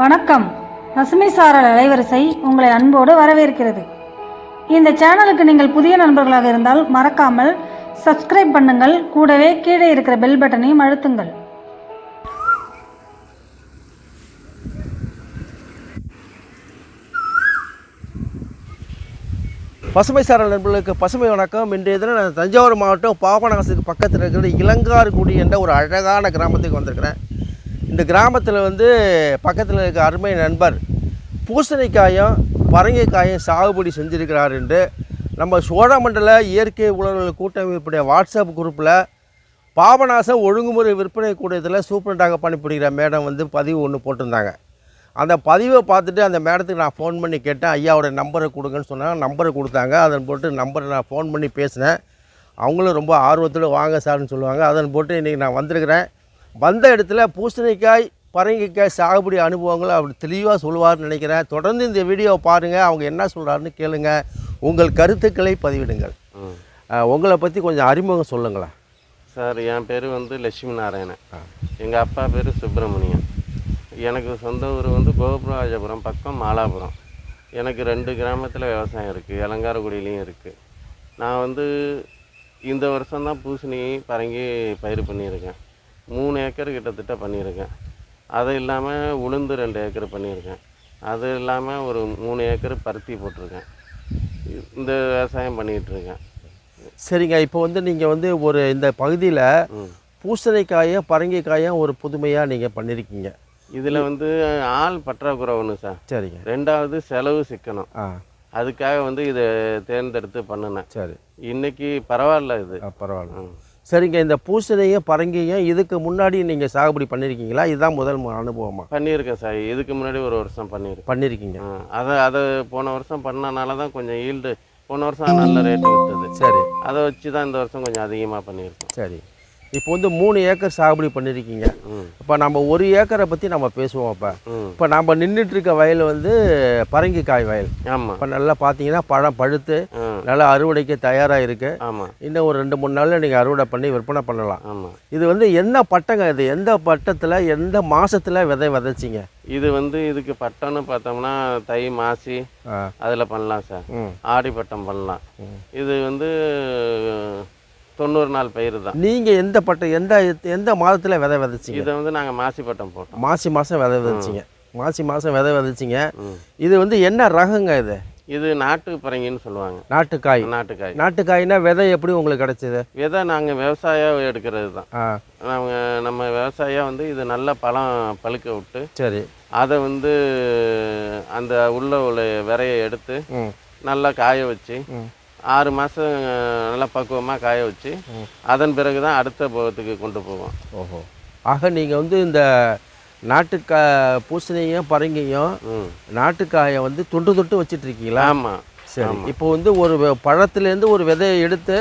வணக்கம். பசுமை சாரல் அலைவரிசை உங்களை அன்போடு வரவேற்கிறது. இந்த சேனலுக்கு நீங்கள் புதிய நண்பர்களாக இருந்தால் மறக்காமல் சப்ஸ்கிரைப் பண்ணுங்கள். கூடவே கீழே இருக்கிற பெல் பட்டனையும் அழுத்துங்கள். பசுமை சாரல் நண்பர்களுக்கு பசுமை வணக்கம். இன்றைய தினம் நான் தஞ்சாவூர் மாவட்டம் பாபநாசத்துக்கு பக்கத்தில் இருக்கிற இளங்கார்குடி என்ற ஒரு அழகான கிராமத்துக்கு வந்திருக்கிறேன். இந்த கிராமத்தில் வந்து பக்கத்தில் இருக்க அருமை நண்பர் பூசணிக்காயும் பரங்கிக்காயும் சாகுபடி செஞ்சுருக்கிறார் என்று நம்ம சோழமண்டல இயற்கை உழவர்கள் கூட்டமைப்புடைய வாட்ஸ்அப் குரூப்பில் பாபநாசம் ஒழுங்குமுறை விற்பனை கூடத்தில் சூப்பரண்டாக பணிபுரிகிற மேடம் வந்து பதிவு ஒன்று போட்டிருந்தாங்க. அந்த பதிவை பார்த்துட்டு அந்த மேடத்துக்கு நான் ஃபோன் பண்ணி கேட்டேன். ஐயாவோட நம்பரை கொடுங்கன்னு சொன்னாங்க. நம்பரை கொடுத்தாங்க. அதன் போட்டு நம்பரை நான் ஃபோன் பண்ணி பேசினேன். அவங்களும் ரொம்ப ஆர்வத்தில் வாங்க சார்னு சொல்லுவாங்க. அதன் போட்டு இன்றைக்கி நான் வந்திருக்கிறேன். வந்த இடத்துல பூசணிக்காய் பரங்கிக்காய் சாகுபடி அனுபவங்களை அப்படி தெளிவாக சொல்லுவார்னு நினைக்கிறேன். தொடர்ந்து இந்த வீடியோவை பாருங்கள் அவங்க என்ன சொல்கிறாருன்னு கேளுங்க. உங்கள் கருத்துக்களை பதிவிடுங்கள். உங்களை பற்றி கொஞ்சம் அறிமுகம் சொல்லுங்களேன். சார் என் பேர் வந்து லட்சுமி நாராயணன் எங்கள் அப்பா பேர் சுப்பிரமணியன். எனக்கு சொந்த ஊர் வந்து கோபுராஜபுரம் பக்கம் மாலாபுரம். எனக்கு ரெண்டு கிராமத்தில் விவசாயம் இருக்குது இளங்காரக்குடியிலையும் இருக்குது நான் வந்து இந்த வருஷம்தான் பூசணி பரங்கி பயிர் பண்ணியிருக்கேன். மூணு ஏக்கர் கிட்டத்தட்ட பண்ணியிருக்கேன். அது இல்லாமல் உளுந்து ரெண்டு ஏக்கர் பண்ணியிருக்கேன். அது இல்லாமல் ஒரு மூணு ஏக்கர் பருத்தி போட்டிருக்கேன். இந்த விவசாயம் பண்ணிகிட்டு இருக்கேன் சரிங்க இப்போ வந்து நீங்கள் வந்து ஒரு இந்த பகுதியில் பூசணிக்காயும் பரங்கிக்காயும் ஒரு புதுமையாக நீங்கள் பண்ணியிருக்கீங்க இதில் வந்து ஆள் பற்றாக்குறை ஒன்று சார். சரிங்க. ரெண்டாவது செலவு சிக்கனம். ஆ. அதுக்காக வந்து இதை தேர்ந்தெடுத்து பண்ணினேன். சரி. இன்னைக்கு பரவாயில்ல இது. பரவாயில்ல. சரிங்க இந்த பூசணியும் பரங்கியும் இதுக்கு முன்னாடி நீங்கள் சாகுபடி பண்ணியிருக்கீங்களா இதுதான் முதல் மு- அனுபவமா? பண்ணியிருக்கேன் சார். இதுக்கு முன்னாடி ஒரு வருஷம் பண்ணியிருக்கேன். பண்ணியிருக்கீங்க அதை அதை போன வருஷம் பண்ணனால தான் கொஞ்சம் ஈல்டு போன வருஷம் நல்ல ரேட்டு விற்றுது சரி. அதை வச்சு தான் இந்த வருஷம் கொஞ்சம் அதிகமாக பண்ணியிருக்கோம். சரி. இப்போ வந்து மூணு ஏக்கர் சாகுபடி பண்ணியிருக்கீங்க இப்போ நம்ம ஒரு ஏக்கரை பற்றி நம்ம பேசுவோம் இப்போ ம். இப்போ நம்ம நின்றுட்டு இருக்க வயல் வந்து பரங்கிக்காய் வயல். ஆமாம் இப்போ நல்லா பார்த்தீங்கன்னா பழம் பழுத்து நல்லா அறுவடைக்கு தயாராக இருக்குது ஆமாம் இன்னும் ஒரு ரெண்டு மூணு நாளில் நீங்கள் அறுவடை பண்ணி விற்பனை பண்ணலாம். ஆமாம் இது வந்து என்ன பட்டங்க இது? எந்த பட்டத்தில் எந்த மாசத்துல விதை விதைச்சிங்க? இது வந்து இதுக்கு பட்டம்னு பார்த்தோம்னா தை மாசி அதில் பண்ணலாம் சார். ஆடி பட்டம் பண்ணலாம். இது வந்து தொண்ணூறு நாள் பயிர் தான். நீங்கள் எந்த பட்டம் எந்த எந்த மாதத்தில் விதை விதைச்சிங்க? இதை வந்து நாங்கள் மாசி பட்டம் போட்டோம். மாசி மாதம் விதை விதைச்சிங்க. மாசி மாதம் விதை விதைச்சிங்க. இது வந்து என்ன ரகங்க இது? இது நாட்டு பரங்கின்னு சொல்லுவாங்க. நாட்டுக்காய். நாட்டுக்காய். நாட்டுக்காய்னா விதை எப்படி உங்களுக்கு கிடைச்சது? விதை நாங்கள் விவசாயம் எடுக்கிறது தான். நாங்கள் நம்ம விவசாயம் வந்து இது நல்ல பழம் பழுக்க விட்டு சரி. அதை வந்து அந்த உள்ள உள்ள விரையை எடுத்து நல்லா காய வச்சு. ஆறு மாதம் நல்லா பக்குவமாக காய வச்சு அதன் பிறகு தான் அடுத்த போகத்துக்கு கொண்டு போவோம். ஓஹோ. ஆக நீங்கள் வந்து இந்த நாட்டுக்கா பூசணியும் பரங்கியும் நாட்டுக்காயை வந்து தொண்டு தொட்டு வச்சிட்டு இருக்கீங்களா ஆமாம் சரி இப்போ வந்து ஒரு பழத்துலேருந்து ஒரு விதையை எடுத்து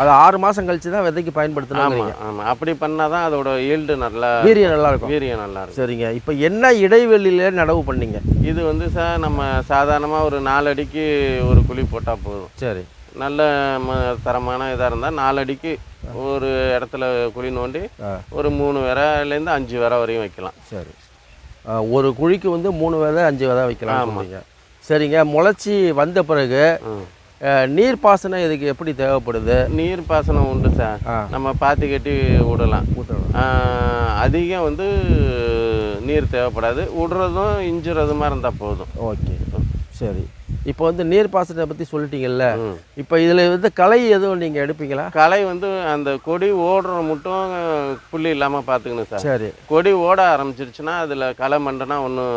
அது ஆறு மாதம் கழிச்சு தான் விதைக்கு பயன்படுத்தணும் ஆமாம் அப்படி பண்ணால் தான் அதோட ஈல்டு நல்லா வீரியம் நல்லா இருக்கும். வீரியம் நல்லா இருக்கும். சரிங்க. இப்போ என்ன இடைவெளியில நடவு பண்ணீங்க? இது வந்து சார் நம்ம சாதாரணமாக ஒரு நாலு அடிக்கு ஒரு குழி போட்டால் போதும். சரி. நல்ல ம தரமான இதாக இருந்தால் நாலு அடிக்கு ஒரு இடத்துல குழி நோண்டி. ஒரு மூணு விரைலேருந்து அஞ்சு விரை வரையும் வைக்கலாம். சரி. ஒரு குழிக்கு வந்து மூணு விதை அஞ்சு விதை வைக்கலாம் ஆமா. சொல்றீங்க சரிங்க முளைச்சி வந்த பிறகு நீர் பாசனம் இதுக்கு எப்படி தேவைப்படுது? நீர் பாசனம் உண்டு சார். நம்ம பாத்தி கட்டி விடலாம் அதிகம் வந்து நீர் தேவைப்படாது. விடுறதும் இஞ்சுறதுமா இருந்தால் போதும். ஓகே. சரி. இப்போ வந்து நீர் பாசனத்தை பற்றி சொல்லிட்டீங்கல்ல. இப்போ இதில் வந்து களை எதுவும் நீங்கள் எடுப்பீங்களா? களை வந்து அந்த கொடி ஓடுற மட்டும் புள்ளி இல்லாமல் பார்த்துக்கணும் சார். சரி. கொடி ஓட ஆரம்பிச்சிருச்சுன்னா அதில் களை மண்டனா ஒன்றும்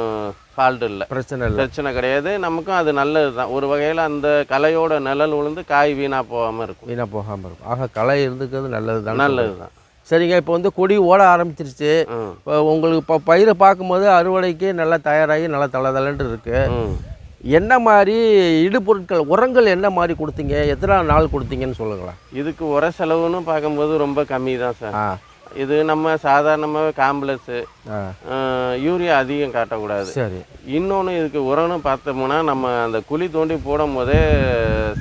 ஃபால்ட் இல்லை. பிரச்சனை இல்லை. பிரச்சனை கிடையாது. நமக்கும் அது நல்லது தான் ஒரு வகையில் அந்த களையோட நிழல் விழுந்து காய் வீணாக போகாமல் இருக்கும். வீணாக போகாமல் இருக்கும். ஆக களை இருந்துக்கிறது நல்லது தான் நல்லது தான் சரிங்க இப்போ வந்து கொடி ஓட ஆரம்பிச்சிருச்சு. இப்போ உங்களுக்கு இப்போ பயிரை பார்க்கும்போது அறுவடைக்கு நல்லா தயாராகி நல்லா தளதளன்ட்டு இருக்குது ம். என்ன மாதிரி இடுபொருட்கள் உரங்கள் என்ன மாதிரி கொடுத்தீங்க? எத்தனை நாள் கொடுத்தீங்கன்னு சொல்லுங்களேன். இதுக்கு உர செலவுன்னு பார்க்கும்போது ரொம்ப கம்மி தான் சார். இது நம்ம சாதாரணமாகவே காம்ப்ளெக்ஸு யூரியா அதிகம் காட்டக்கூடாது. சரி. இன்னொன்று இதுக்கு உரம்னு பார்த்தோம்னா நம்ம அந்த குழி தோண்டி போடும் போதே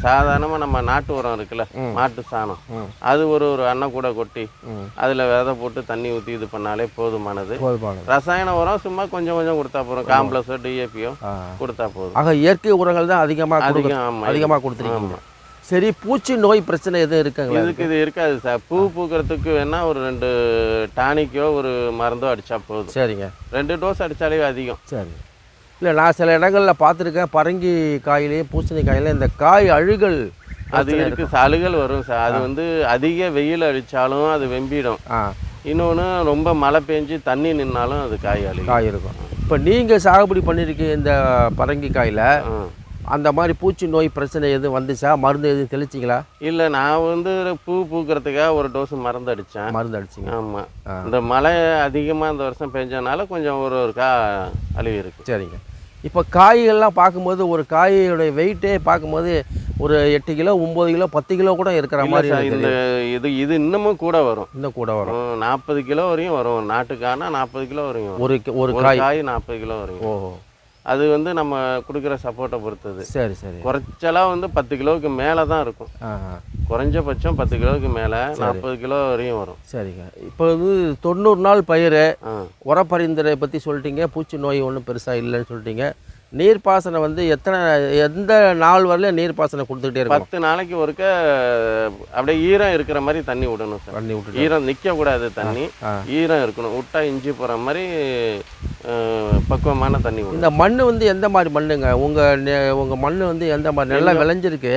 சாதாரணமாக நம்ம நாட்டு உரம் இருக்குல்ல மாட்டு சாணம். அது ஒரு ஒரு அன்னை கூட கொட்டி. அதில் விதை போட்டு தண்ணி ஊற்றி இது பண்ணாலே போதுமானது. ரசாயன உரம் சும்மா கொஞ்சம் கொஞ்சம் கொடுத்தா போதும். காம்ப்ளஸோ ஆ. கொடுத்தா போதும். ஆக இயற்கை உரங்கள் தான் அதிகமாக அதிகம் அதிகமாக கொடுத்துருக்கீங்க. சரி பூச்சி நோய் பிரச்சனை எதுவும் இருக்குங்களா இதுக்கு இது இருக்காது சார். பூ பூக்கிறதுக்கு வேணா ஒரு ரெண்டு டானிக்கோ ஒரு மருந்தோ அடிச்சா போதும். சரிங்க. ரெண்டு டோஸ் அடிச்சாலே அதிகம். சரி. இல்லை நான் சில இடங்களில் பார்த்துருக்கேன். பரங்கி காயிலையும் பூசணி காயிலையும் இந்த காய் அழுகல் அது இருக்கு சலுகள் வரும் சார். அது வந்து அதிக வெயில் அடிச்சாலும் அது வெம்பிடும். ஆ. இன்னொன்று ரொம்ப மழை பெஞ்சு தண்ணி நின்னாலும் அது காய் அழுகும். காய் இருக்கும். இப்போ நீங்கள் சாகுபடி பண்ணியிருக்கீங்க இந்த பரங்கி காயில். அந்த மாதிரி பூச்சி நோய் பிரச்சனை எதுவும் வந்துச்சா? மருந்து எதுவும் தெளிச்சிங்களா? இல்ல நான் வந்து பூ பூக்கிறதுக்காக ஒரு டோஸ் மருந்து அடிச்சேன். மருந்து அடிச்சிங்க. ஆமா. ஆ. இந்த மழை அதிகமா இந்த வருஷம் பெஞ்சனால கொஞ்சம் ஒரு ஒரு கா அழுவி இருக்கு. சரிங்க. இப்போ காய்கள்லாம் பார்க்கும்போது ஒரு காயோடைய வெயிட்டே பார்க்கும்போது ஒரு எட்டு கிலோ ஒம்பது கிலோ பத்து கிலோ கூட இருக்கிற மாதிரி இந்த. இது இது இன்னமும் கூட வரும். இன்னும் கூட வரும். நாற்பது கிலோ வரையும் வரும். நாட்டுக்கானா நாற்பது கிலோ வரையும். ஒரு ஒரு காய். நாற்பது கிலோ வரையும். ஓஹோ. அது வந்து நம்ம கொடுக்குற சப்போர்ட்டை பொறுத்தது. சரி சரி. குறைச்சலா வந்து பத்து கிலோவுக்கு மேலே தான் இருக்கும். குறைஞ்சபட்சம் பத்து கிலோவுக்கு மேலே நாற்பது கிலோ வரையும் வரும். சரிங்க. இப்போ வந்து தொண்ணூறு நாள் பயிர் உரப்பரிந்துரை பற்றி சொல்லிட்டீங்க பூச்சி நோய் ஒன்றும் பெருசாக இல்லைன்னு சொல்லிட்டீங்க. நீர்ப்பாசனம் வந்து எத்தனை எந்த நாள் வரலையும் நீர்ப்பாசனம் கொடுத்துக்கிட்டே இருக்கணும். பத்து நாளைக்கு ஒருக்க அப்படியே ஈரம் இருக்கிற மாதிரி தண்ணி விடணும் சார். பண்ணி விட்டுட்டு. ஈரம் நிற்க கூடாது தண்ணி. ஈரம் இருக்கணும். விட்டா இஞ்சி போகிற மாதிரி பக்குவமான தண்ணி இந்த மண் வந்து எந்த மாதிரி மண்ணுங்க? உங்கள் உங்கள் மண் வந்து எந்த மாதிரி நல்லா விளைஞ்சிருக்கு.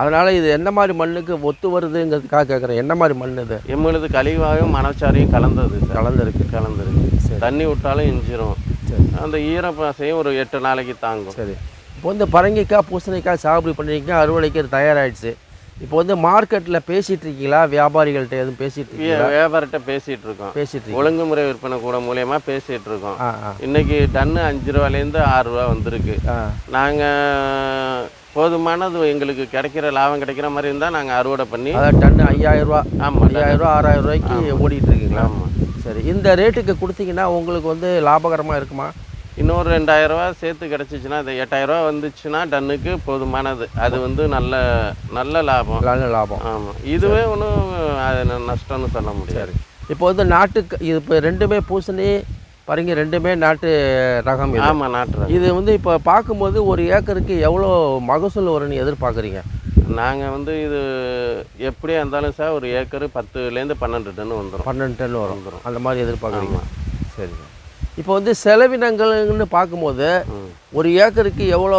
அதனால் இது எந்த மாதிரி மண்ணுக்கு ஒத்து வருதுங்கிறதுக்காக கேட்குறேன் என்ன மாதிரி மண் இது? எம்மளுது கழிவாயும் மணச்சாரையும் கலந்தது கலந்துருக்கு. கலந்துருக்கு. சரி. தண்ணி விட்டாலும் இஞ்சிரும். சரி. அந்த ஈரப்பாசையும் ஒரு எட்டு நாளைக்கு தாங்கும். சரி. இப்போ வந்து பரங்கிக்காய் பூசணிக்காய் சாகுபடி பண்ணிருக்கீங்க. அறுவடைக்கு தயாராகிடுச்சு இப்போ வந்து மார்க்கெட்டில் பேசிகிட்டு இருக்கீங்களா வியாபாரிகள்கிட்ட எதுவும் பேசிகிட்டு இருக்கீங்களா வியாபாரிட்ட பேசிட்டு இருக்கோம் பேசிகிட்டு இருக்கீங்க ஒழுங்குமுறை விற்பனை கூட மூலியமா பேசிட்டு இருக்கோம் இன்னைக்கு டன்னு அஞ்சு ரூபாலேருந்து ஆறு ரூபா வந்திருக்கு. நாங்கள் போதுமானது எங்களுக்கு கிடைக்கிற லாபம் கிடைக்கிற மாதிரி இருந்தால் நாங்கள் அறுவடை பண்ணி அதான் டன்னு ஐயாயிரம் ரூபா ஆமாம் ஐயாயிரம் ரூபா ஆறாயிரம் ரூபாய்க்கு ஓடிட்டு இருக்கீங்களா ஆமாம் சரி இந்த ரேட்டுக்கு கொடுத்தீங்கன்னா உங்களுக்கு வந்து லாபகரமாக இருக்குமா? இன்னொரு ரெண்டாயிரம் ரூபாய் சேர்த்து கிடச்சிச்சின்னா அது எட்டாயிரம் ரூபாய் வந்துச்சுன்னா டன்னுக்கு போதுமானது. அது வந்து நல்ல நல்ல லாபம். நல்ல லாபம். ஆமாம் இதுவே ஒன்றும் அது நஷ்டம்னு சொல்ல முடியாது. இப்போ வந்து நாட்டு இது இப்போ ரெண்டுமே பூசணி பரங்கி ரெண்டுமே நாட்டு ரகம் ஆமாம் நாட்டு இது வந்து இப்போ பார்க்கும்போது ஒரு ஏக்கருக்கு எவ்வளோ மகசூல் வரும்னு எதிர்பார்க்குறீங்க? நாங்கள் வந்து இது எப்படியா இருந்தாலும் சார் ஒரு ஏக்கரு பத்துலேருந்து பன்னெண்டு டன் வந்துடும் பன்னெண்டு டன் வரும். அந்த மாதிரி எதிர்பார்க்குறீங்க? சரிங்க இப்போ வந்து செலவினங்கள்னு பார்க்கும்போது. ஒரு ஏக்கருக்கு எவ்வளோ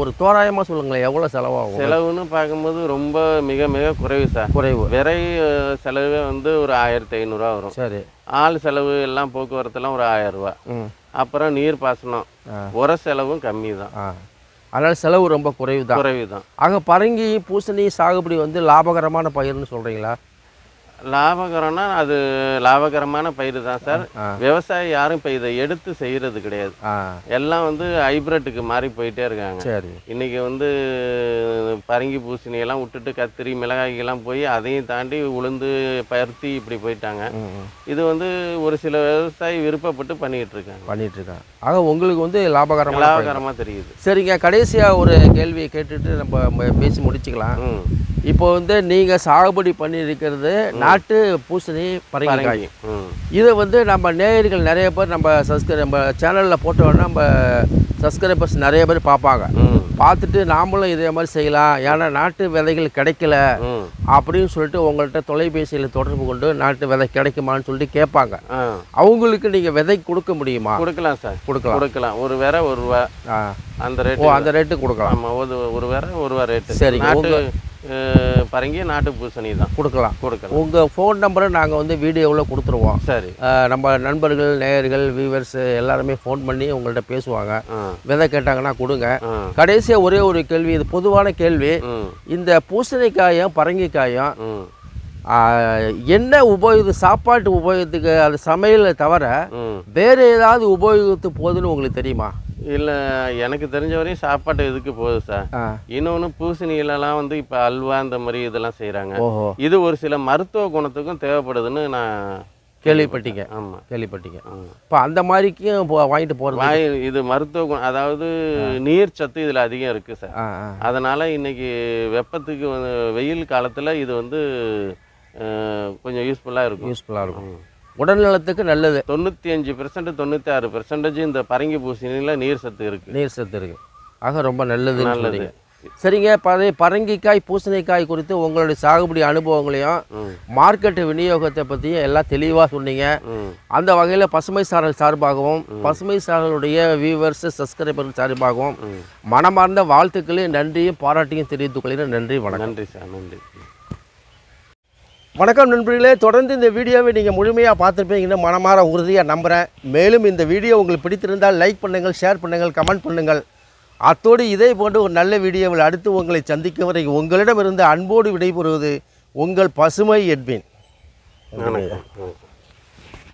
ஒரு தோராயமாக சொல்லுங்களேன் எவ்வளோ செலவாகும்? செலவுன்னு பார்க்கும்போது ரொம்ப மிக மிக குறைவு சார். குறைவு. விரை செலவே வந்து ஒரு ஆயிரத்தி ஐநூறுரூவா வரும். சரி. ஆள் செலவு எல்லாம் போக்குவரத்துலாம் ஒரு ஆயிரம் ரூபா ம். அப்புறம் நீர் பாசனம். உர செலவும் கம்மி தான். அதனால் செலவு ரொம்ப குறைவு தான். குறைவு தான். ஆக பரங்கி பூசணி சாகுபடி வந்து லாபகரமான பயிர்னு சொல்கிறீங்களா லாபகரம்னா அது லாபகரமான பயிர் தான் சார். விவசாயி யாரும் இப்போ இதை எடுத்து செய்கிறது கிடையாது. எல்லாம் வந்து ஹைப்ரிட்டுக்கு மாறி போயிட்டே இருக்காங்க. சரி. இன்னைக்கு வந்து பரங்கி பூசணி எல்லாம் விட்டுட்டு கத்திரி மிளகாய்க்கெல்லாம் போய் அதையும் தாண்டி உளுந்து பருத்தி இப்படி போயிட்டாங்க. இது வந்து ஒரு சில விவசாயி விருப்பப்பட்டு பண்ணிட்டு இருக்காங்க. பண்ணிட்டு இருக்காங்க. ஆக உங்களுக்கு வந்து. லாபகரமா தெரியுது. சரிங்க கடைசியாக ஒரு கேள்வியை கேட்டுட்டு நம்ம பேசி முடிச்சுக்கலாம். இப்போ வந்து நீங்கள் சாகுபடி பண்ணியிருக்கிறது நாட்டு பூசணி பரங்கிக்காய். பரங்கி ம். இதை வந்து நம்ம நேயர்கள் நிறைய பேர் நம்ம சப்ஸ்கிரை நம்ம சேனலில் போட்டோன்னா நம்ம சப்ஸ்கிரைபர்ஸ் நிறைய பேர் பார்ப்பாங்க. பார்த்துட்டு நாமளும் இதே மாதிரி செய்யலாம். ஏன்னா நாட்டு விதைகள் கிடைக்கல அப்படின்னு சொல்லிட்டு உங்கள்கிட்ட தொலைபேசியில் தொடர்பு கொண்டு நாட்டு விதை கிடைக்குமான்னு சொல்லிட்டு கேட்பாங்க. அவங்களுக்கு நீங்கள் விதை கொடுக்க முடியுமா? கொடுக்கலாம் சார். கொடுக்கலாம். கொடுக்கலாம். ஒரு வேற ஒரு அந்த ஓ ரேட்டு அந்த ரேட்டு கொடுக்கலாம். ஆமா ஒரு ஒரு வேற ஒரு ரூபா ரேட்டு. அஹ், பரங்கி நாட்டு பூசணி தான். கொடுக்கலாம். கொடுக்கலாம். உங்கள் ஃபோன் நம்பரை நாங்கள் வந்து வீடியோவில் கொடுத்துருவோம். சரி. நம்ம நண்பர்கள் நேயர்கள் வியூவர்ஸ் எல்லாருமே ஃபோன் பண்ணி உங்கள்கிட்ட பேசுவாங்க. விதை கேட்டாங்கன்னா கொடுங்க. கடைசியாக ஒரே ஒரு கேள்வி இது பொதுவான கேள்வி. இந்த பூசணிக்காயும் பரங்கிக்காயும் என்ன உபயோகித்து சாப்பாட்டு உபயோகத்துக்கு அது சமையலை தவிர வேறு ஏதாவது உபயோகித்து போகுதுன்னு உங்களுக்கு தெரியுமா? இல்லை எனக்கு தெரிஞ்ச வரையும் சாப்பாட்டு இதுக்கு போகுது சார்? இன்னொன்று பூசணியிலலாம் வந்து இப்போ அல்வா இந்த மாதிரி இதெல்லாம் செய்கிறாங்க இது ஒரு சில மருத்துவ குணத்துக்கும் தேவைப்படுதுன்னு நான் கேள்விப்பட்டீங்க. ஆமாம் கேள்விப்பட்டீங்க. இப்போ அந்த மாதிரிக்கும் வாங்கிட்டு போகிறது இது மருத்துவ குணம் அதாவது நீர் சத்து இதில் அதிகம் இருக்குது சார். அதனால் இன்னைக்கு வெப்பத்துக்கு வெயில் காலத்தில் இது வந்து கொஞ்சம் யூஸ்ஃபுல்லாக இருக்கும். யூஸ்ஃபுல்லாக இருக்கும். உடல் நலத்துக்கு நல்லது. தொண்ணூற்றி அஞ்சு பெர்சன்ட் தொண்ணூற்றி ஆறு பெர்சன்டேஜ் இந்த பரங்கி பூசணியில் நீர் சத்து இருக்குது நீர் சத்து இருக்கு. ஆக ரொம்ப நல்லது. சொல்றீங்க. சரிங்க பதை பரங்கிக்காய் பூசணிக்காய் குறித்து உங்களுடைய சாகுபடி அனுபவங்களையும் மார்க்கெட் விநியோகத்தை பற்றியும் எல்லாம் தெளிவாக சொன்னீங்க. அந்த வகையில் பசுமை சாரல் சார்பாகவும் பசுமை சாரலுடைய வியூவர்ஸ் சப்ஸ்கிரைபர்கள் சார்பாகவும். மனமார்ந்த வாழ்த்துக்களையும் நன்றியும் பாராட்டியும் தெரிவித்துக் கொள்கிறேன். நன்றி வணக்கம். நன்றி சார் நன்றி. வணக்கம் நண்பர்களே. தொடர்ந்து இந்த வீடியோவை நீங்கள் முழுமையாக பார்த்துருப்பீங்கன்னு மனமாற உறுதியாக நம்புகிறேன் மேலும் இந்த வீடியோ உங்களுக்கு பிடித்திருந்தால் லைக் பண்ணுங்கள் ஷேர் பண்ணுங்கள் கமெண்ட் பண்ணுங்கள். அத்தோடு இதே போன்று ஒரு நல்ல வீடியோவில் அடுத்து உங்களை சந்திக்கும் வரை உங்களிடமிருந்து அன்போடு விடைபெறுவது உங்கள் பசுமை எட்வின். வணக்கம் வணக்கம்.